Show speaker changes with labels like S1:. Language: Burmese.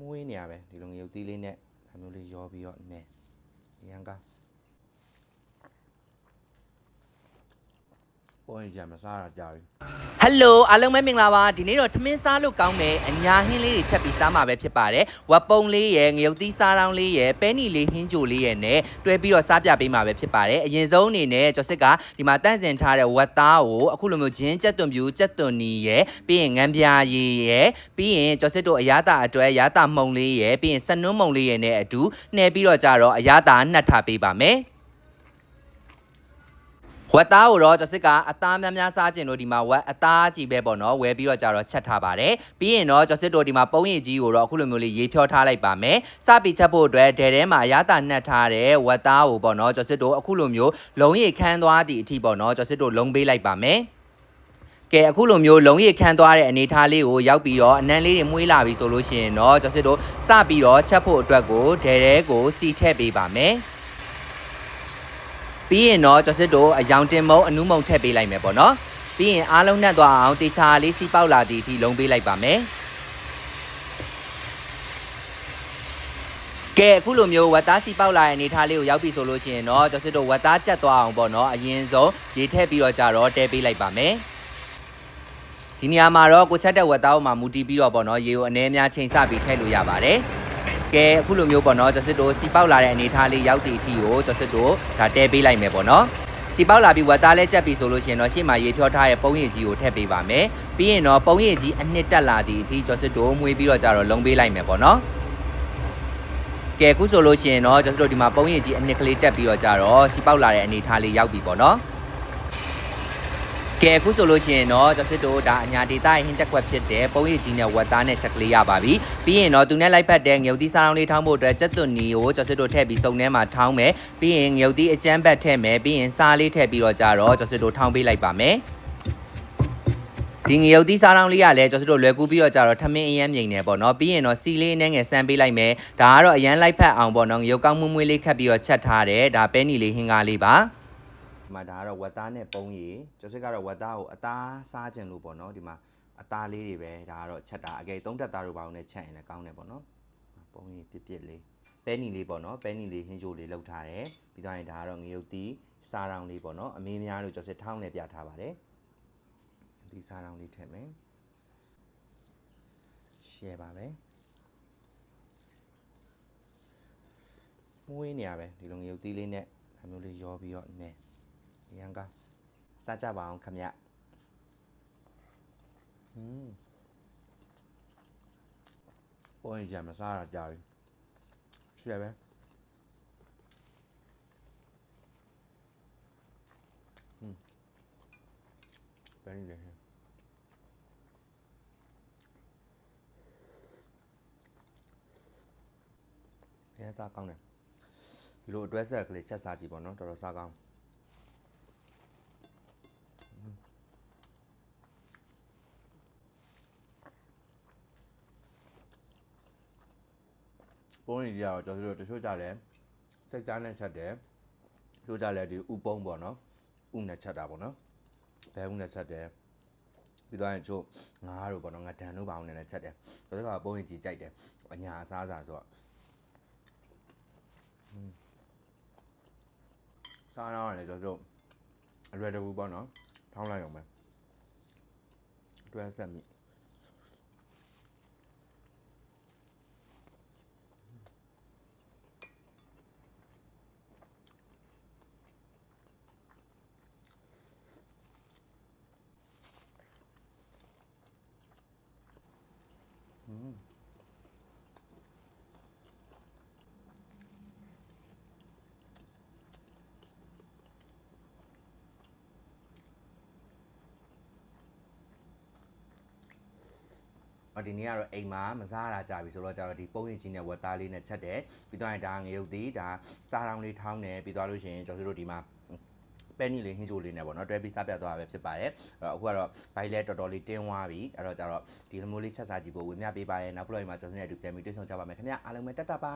S1: မွေးနေရပဲဒီလိုငရုတ်သီးလေးနဲ့ဒါမျိုးလေးရောပြီးတော့နဲရန်ကောင်း ပေါ်ရင်ကြမစားတာကြာပြီ
S2: ဟယ်လိုအားလုံးပဲမင်္ဂလာပါဒီနေ့တော့ထမင်းစားလို့ကောင်းမယ်အညာဟင်းလေးတွေချက်ပြီးစားမှာပဲဖြစ်ပါတယ်ဝက်ပုံလေးရယ်ငရုတ်သီးစားတောင်းလေးရယ်ပဲနီလေးဟင်းကြိုလေးရယ်နဲ့တွဲပြီးတော့စားပြပေးမှာပဲဖြစ်ပါတယ်အရင်ဆုံးအနေနဲ့ကျော်စစ်ကဒီမှာတန့်စင်ထားတဲ့ဝက်သားကိုအခုလိုမျိုးဂျင်းကြက်သွန်ပြူကြက်သွန်နီရယ်ပြီးရင်ငံပြာရည်ရယ်ပြီးရင်ကျော်စစ်တို့အရသာအတွဲရသာမှုံလေးရယ်ပြီးရင်စနွန်းမှုံလေးရယ်နဲ့အတူနှဲပြီးတော့ကြတော့အရသာနှက်ထားပေးပါမယ် ဝက်သားကိုတော့ကျစစ်ကအသားများများစားခြင်းလို့ဒီမှာဝက်အသားကြီးပဲပေါ့နော်ဝယ်ပြီးတော့ကြတော့ချက်ထားပါတယ်ပြီးရင်တော့ကျစစ်တို့ဒီမှာပုံရည်ကြီးကိုတော့အခုလိုမျိုးလေးရေးဖြောထားလိုက်ပါမယ်စပြီးချက်ဖို့အတွက်ဒဲထဲမှာအရသာနှက်ထားတဲ့ဝက်သားကိုပေါ့နော်ကျစစ်တို့အခုလိုမျိုးလုံးရည်ခန်းသွားသည့်အထိပေါ့နော်ကျစစ်တို့လုံးပေးလိုက်ပါမယ်ကဲအခုလိုမျိုးလုံးရည်ခန်းသွားတဲ့အနေထားလေးကိုရောက်ပြီးတော့အနံလေးတွေမွေးလာပြီဆိုလို့ရှိရင်တော့ကျစစ်တို့စပြီးတော့ချက်ဖို့အတွက်ကိုဒဲထဲကိုစီထည့်ပေးပါမယ် ပြီးရင်တော့ကျစစ်တို့အယောင်တင်မုံအနုမုံထည့်ပေးလိုက်မယ်ပေါ့နော်ပြီးရင်အားလုံးနဲ့သွားအောင်တေချာလေးစီပေါက်လာသည့်အထိလုံးပေးလိုက်ပါမယ်ကဲအခုလိုမျိုးဝက်သားစီပေါက်လာတဲ့အနေထားလေးကိုရောက်ပြီဆိုလို့ရှိရင်တော့ကျစစ်တို့ဝက်သားကြက်သွားအောင်ပေါ့နော်အရင်ဆုံးရေထည့်ပြီးတော့ကြတော့တဲပေးလိုက်ပါမယ်ဒီနေရာမှာတော့ကိုချက်တဲ့ဝက်သားကိုမှမူတီးပြီးတော့ပေါ့နော်ရေကိုအနည်းများချိန်ဆပြီးထည့်လို့ရပါတယ် ကဲအခုလိုမျိုးပေါ့နော်ကျစစ်တို့စီပေါက်လာတဲ့အနေထားလေးရောက်သည့်အထိကိုကျစစ်တို့ဒါတဲပေးလိုက်မယ်ပေါ့နော်စီပေါက်လာပြီးဝက်သားလဲကြက်ပြီဆိုလို့ရှိရင်တော့ရှေ့မှာရေဖြောထားတဲ့ပုံရည်ကြီးကိုထည့်ပေးပါမယ်ပြီးရင်တော့ပုံရည်ကြီးအနှစ်တက်လာသည့်အထိကျစစ်တို့မွေးပြီးတော့ကြတော့လုံးပေးလိုက်မယ်ပေါ့နော်ကဲအခုဆိုလို့ရှိရင်တော့ကျစစ်တို့ဒီမှာပုံရည်ကြီးအနှစ်ကလေးတက်ပြီးတော့ကြတော့စီပေါက်လာတဲ့အနေထားလေးရောက်ပြီပေါ့နော် ကဲအခုဆိုလို့ရှိရင်တော့ကျစစ်တို့ဒါအညာဒေတာရဲ့ဟင်းတက်ခွက်ဖြစ်တဲ့ပုံရည်ကြီးနဲ့ဝက်သားနဲ့ချက်ကလေးရပါပြီပြီးရင်တော့သူနဲ့လိုက်ဖက်တဲ့ငရုတ်သီးစားအောင်လေးထောင်းဖို့အတွက်ကျက်သွန်နီကိုကျစစ်တို့ထည့်ပြီးစုံထဲမှာထောင်းမယ်ပြီးရင်ငရုတ်သီးအကျန်းဘက်ထည့်မယ်ပြီးရင်စားလေးထည့်ပြီးတော့ကြတော့ကျစစ်တို့ထောင်းပေးလိုက်ပါမယ်ဒီငရုတ်သီးစားတောင်းလေးကလည်းကျွန်တော်တို့လွယ်ကူပြီးတော့ကြတော့ထမင်းအရမ်းမြိန်နေပေါ့နော်ပြီးရင်တော့စီလေးနဲ့ငယ်ဆန်းပေးလိုက်မယ်ဒါကတော့အရန်လိုက်ဖက်အောင်ပေါ့နော်ငရုတ်ကောင်းမွေးမွေးလေးခတ်ပြီးတော့ချက်ထားတယ်ဒါပဲနီလေးဟင်းကားလေးပါ
S1: ဒီမှာဒါကတော့ဝက်သားနဲ့ပုံရည်ကျော်စစ်ကတော့ဝက်သားကိုအသားစားခြင်းလို့ပေါ့နော်ဒီမှာအသားလေးတွေပဲဒါကတော့ချက်တာအကယ်သုံးတက်သားတို့ပါအောင်နဲ့ချက်ရင်လည်းကောင်းတယ်ပေါ့နော်ပုံရည်ပြစ်ပြစ်လေးပဲနီလေးပေါ့နော်ပဲနီလေးဟင်းချိုလေးလောက်ထားတယ်ပြီးတော့ရင်ဒါကတော့ငရုတ်တီးစားတောင်းလေးပေါ့နော်အမေးများလို့ကျော်စစ်ထောင်းနဲ့ပြထားပါတယ်ဒီစားတောင်းလေးထည့်မယ်ရှယ်ပါပဲမွေးနေရပဲဒီလိုငရုတ်တီးလေးနဲ့ဒါမျိုးလေးရောပြီးတော့နဲ ရန်ကောင်းစားကြပါအောင်ခမရอืมပေါ်ရင်ကြမစားတာကြာပြီရှယ်ပဲอืมဘယ်နည်းလဲအဲစားကောင်းတယ်ဒီလိုအတွဲဆက်ကလေးချက်စားကြည့်ပေါ့နော်တော်တော်စားကောင်း ပုံးကြီးကတော့ကျွန်တော်တို့တချို့ကြလဲစိတ်သားနဲ့ချက်တယ်တချို့ကြလဲဒီဥပုံးပေါ့နော်ဥနဲ့ချက်တာပေါ့နော်ဘဲဥနဲ့ချက်တယ်ပြီးတော့ရင်ချို့ငါးတို့ပေါ့နော်ငါဒန်တို့ပါအောင်နဲ့လည်းချက်တယ်ဒါဆိုတော့ပုံးကြီးကြိုက်တယ်အညာအစားစားဆိုတော့စားတော့လည်းကျွန်တော်တို့အရွယ်တကူပေါ့နော်ထောင်းလိုက်အောင်ပဲတွဲဆက်မိ အော်ဒီနေ့ကတော့အိမ်မှာမစားရတာကြာပြီဆိုတော့ကျတော့ဒီပုံရင်ကြီးနဲ့ဝက်သားလေးနဲ့ချက်တယ်ပြီးတော့ရင်ဒါငရုတ်သေးဒါစားတောင်းလေးထောင်းတယ်ပြီးသွားလို့ရှိရင်ကျွန်တော်တို့ဒီမှာပဲနီလေးဟင်းချိုလေးနဲ့ပေါ့နော်တွဲပြီးစားပြတ်သွားတာပဲဖြစ်ပါတယ်အဲ့တော့အခုကတော့ဘိုင်လဲတော်တော်လေးတင်းသွားပြီအဲ့တော့ကျတော့ဒီလိုမျိုးလေးချက်စားကြည့်ဖို့ဝင်မြပေးပါရယ်နောက်ဘလော့မှာကျွန်တော်တို့နဲ့အတူပြန်ပြီးတွေ့ဆုံကြပါမယ်ခင်ဗျအားလုံးပဲတက်တာပါ